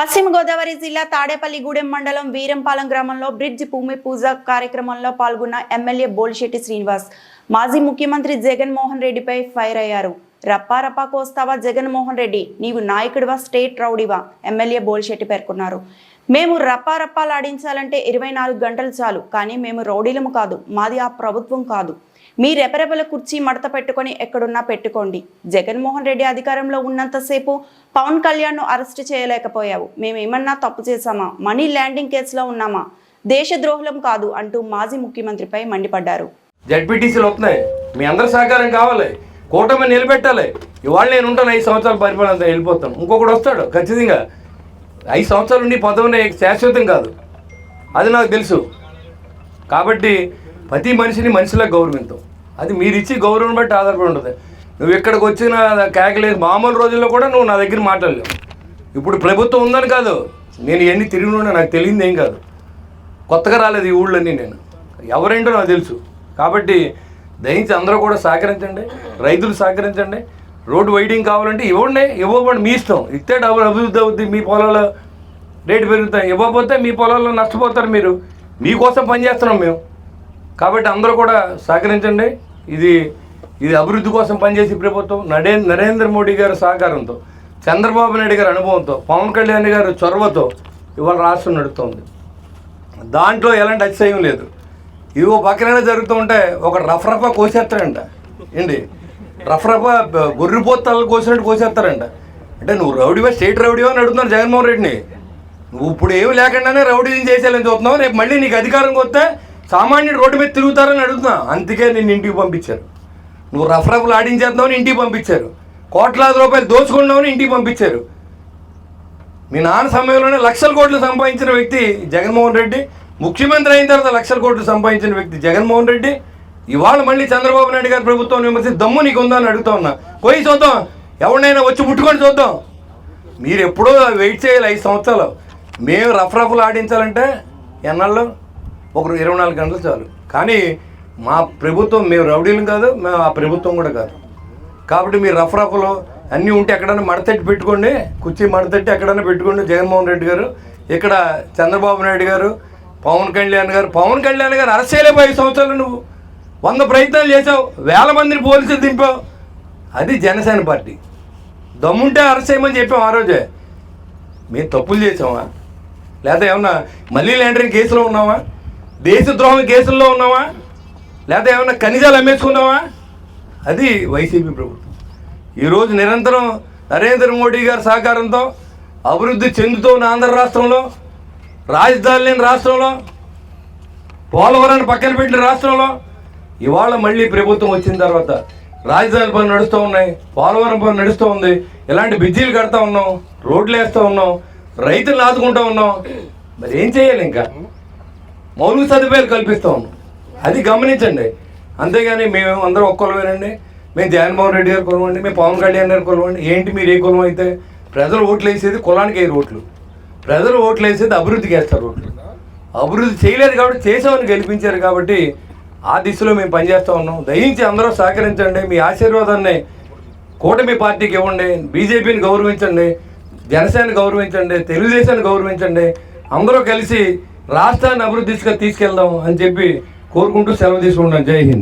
పశ్చిమ గోదావరి జిల్లా తాడేపల్లిగూడెం మండలం వీరంపాలెం గ్రామంలో బ్రిడ్జ్ భూమి పూజ కార్యక్రమంలో పాల్గొన్న ఎమ్మెల్యే బోల్శెట్టి శ్రీనివాస్. మాజీ ముఖ్యమంత్రి జగన్మోహన్ రెడ్డిపై ఫైర్ అయ్యారు. రప్పా రప్పా కోస్తావా జగన్మోహన్ రెడ్డి నీవు నాయకుడివా స్టేట్ రౌడీవా? ఎమ్మెల్యే బోల్శెట్టి పేర్కొన్నారు. మేము రప్పారప్పాలాడించాలంటే ఇరవై నాలుగు గంటలు చాలు కానీ మేము రౌడీలము కాదు మాది ఆ ప్రభుత్వం కాదు. మీ రెపరెపల కుర్చీ మడత పెట్టుకొని ఎక్కడున్నా పెట్టుకోండి. జగన్మోహన్ రెడ్డి అధికారంలో ఉన్నంతసేపు పవన్ కళ్యాణ్ను అరెస్ట్ చేయలేకపోయావు. మేమేమన్నా తప్పు చేశామా? మనీ ల్యాండింగ్ కేసులో ఉన్నామా? దేశద్రోహులం కాదు అంటూ మాజీ ముఖ్యమంత్రిపై మండిపడ్డారు. జడ్పీటీసీలు వస్తున్నాయి మీ అందరి సహకారం కావాలి. కూటమి నిలబెట్టాలి. ఇవాళ నేను ఉంటాను ఐదు సంవత్సరాలు పరిపాలన వెళ్ళిపోతాను. ఇంకొకటి వస్తాడు ఖచ్చితంగా. ఐదు సంవత్సరాలు ఉండి పదవిని శాశ్వతం కాదు. అది నాకు తెలుసు. కాబట్టి ప్రతి మనిషిని మనిషిలా గౌరవించం అది మీరు ఇచ్చి గౌరవం బట్టి ఆధారపడి ఉంటుంది. నువ్వు ఇక్కడికి వచ్చిన కేకలేదు మామూలు రోజుల్లో కూడా నువ్వు నా దగ్గర మాట్లాడలేవు. ఇప్పుడు ప్రభుత్వం ఉందని కాదు. నేను ఎన్ని ఉన్నా నాకు తెలియదు ఏం కాదు. కొత్తగా రాలేదు ఈ ఊళ్ళన్నీ నేను. ఎవరేంటో నాకు తెలుసు. కాబట్టి దయించి అందరూ కూడా సహకరించండి. రైతులు సహకరించండి. రోడ్డు వైడింగ్ కావాలంటే ఇవ్వండి ఇవ్వకండి మీ ఇష్టం. ఇస్తే డబ్బులు అభివృద్ధి అవుద్ది మీ పొలాల్లో రేటు పెరుగుతాయి. ఇవ్వకపోతే మీ పొలాల్లో నష్టపోతారు మీరు. మీకోసం పనిచేస్తున్నాం మేము. కాబట్టి అందరూ కూడా సహకరించండి. ఇది ఇది అభివృద్ధి కోసం పనిచేసే ప్రభుత్వం నడే నరేంద్ర మోడీ గారి సహకారంతో చంద్రబాబు నాయుడు గారి అనుభవంతో పవన్ కళ్యాణ్ గారి చొరవతో ఇవాళ రాష్ట్రం నడుస్తుంది దాంట్లో ఎలాంటి అతిశయం లేదు. ఇవో పక్కనైనా జరుగుతూ ఉంటే ఒక రఫరఫా కోసేస్తారంట. ఏంటి? రఫరఫా గొర్రెపోతాలు కోసినట్టు కోసేస్తారంట. అంటే నువ్వు రౌడీవా స్టేట్ రౌడీవా అని అడుగుతున్నాను జగన్మోహన్ రెడ్డిని. నువ్వు ఇప్పుడు ఏమి లేకుండానే రౌడీని చేసేయాలని చూస్తున్నావు. రేపు మళ్ళీ నీకు అధికారం వస్తే సామాన్యుడు రోడ్డు మీద తిరుగుతారని అడుగుతున్నా. అందుకే నిన్ను ఇంటికి పంపించారు. నువ్వు రఫరఫలు ఆడించేద్దామని ఇంటికి పంపించారు. కోట్లాది రూపాయలు దోచుకున్నామని ఇంటికి పంపించారు. మీ నాన్న సమయంలోనే లక్షల కోట్లు సంపాదించిన వ్యక్తి జగన్మోహన్ రెడ్డి. ముఖ్యమంత్రి అయిన తర్వాత లక్షల కోట్లు సంపాదించిన వ్యక్తి జగన్మోహన్ రెడ్డి. ఇవాళ మళ్ళీ చంద్రబాబు నాయుడు గారి ప్రభుత్వం విమర్శించి దమ్ము నీకు ఉందా అని అడుగుతా ఉన్నా. పోయి చూద్దాం. ఎవరినైనా వచ్చి ముట్టుకొని చూద్దాం. మీరు ఎప్పుడో వెయిట్ చేయాలి ఐదు సంవత్సరాలు. మేము రఫ్ రఫ్లు ఆడించాలంటే ఎన్నాళ్ళు? ఒక ఇరవై నాలుగు గంటలు చాలు. కానీ మా ప్రభుత్వం మేము రౌడీలు కాదు మేము ఆ ప్రభుత్వం కూడా కాదు. కాబట్టి మీరు రఫ్ రఫ్లు అన్నీ ఉంటే ఎక్కడైనా మడతట్టి పెట్టుకోండి. కుర్చీ మడతెట్టి ఎక్కడైనా పెట్టుకోండి. జగన్మోహన్ రెడ్డి గారు ఇక్కడ చంద్రబాబు నాయుడు గారు పవన్ కళ్యాణ్ గారు. పవన్ కళ్యాణ్ గారు అరెస్ట్ చేయలేవు ఐదు సంవత్సరాలు నువ్వు. వంద ప్రయత్నాలు చేసావు వేల మందిని పోలీసులు దింపావు. అది జనసేన పార్టీ. దమ్ముంటే అరెస్ట్ చేయమని చెప్పాం ఆ రోజే. మేము తప్పులు చేసామా లేదా ఏమన్నా మళ్ళీ లాండరింగ్ కేసులో ఉన్నామా? దేశద్రోహం కేసుల్లో ఉన్నామా? లేదా ఏమన్నా ఖనిజాలు అమ్మేసుకున్నావా అది వైసీపీ ప్రభుత్వం. ఈరోజు నిరంతరం నరేంద్ర మోడీ గారి సహకారంతో అభివృద్ధి చెందుతున్న ఆంధ్ర రాష్ట్రంలో రాజధాని లేని రాష్ట్రంలో పోలవరాన్ని పక్కన పెట్టిన రాష్ట్రంలో ఇవాళ మళ్ళీ ప్రభుత్వం వచ్చిన తర్వాత రాజధాని పనులు నడుస్తూ ఉన్నాయి పోలవరం పనులు నడుస్తూ ఉంది. ఇలాంటి బిజ్జీలు కడతా ఉన్నాం రోడ్లు వేస్తూ ఉన్నాం రైతులు ఆదుకుంటూ ఉన్నాం. మరి ఏం చేయాలి ఇంకా? మౌలిక సదుపాయాలు కల్పిస్తూ ఉన్నాం. అది గమనించండి. అంతేగాని మేము అందరం ఒక్కరువేనండి మేము జగన్మోహన్ రెడ్డి గారు కొలవండి మేము పవన్ కళ్యాణ్ గారు కొలవండి. ఏంటి మీరు ఏ కులం అయితే? ప్రజలు ఓట్లు వేసేది కులానికి వేయరు ఓట్లు ప్రజలు ఓట్లు వేసేది అభివృద్ధికి వేస్తారు ఓట్లు అభివృద్ధి చేయలేదు కాబట్టి చేసామని గెలిపించారు కాబట్టి ఆ దిశలో మేము పనిచేస్తూ ఉన్నాం. దయించి అందరూ సహకరించండి. మీ ఆశీర్వాదాన్ని కూటమి పార్టీకి ఇవ్వండి. బీజేపీని గౌరవించండి. జనసేన గౌరవించండి. తెలుగుదేశాన్ని గౌరవించండి. అందరూ కలిసి రాష్ట్రాన్ని అభివృద్ధి తీసుకెళ్దాం అని చెప్పి కోరుకుంటూ సెలవు తీసుకుంటాం జై హింద్.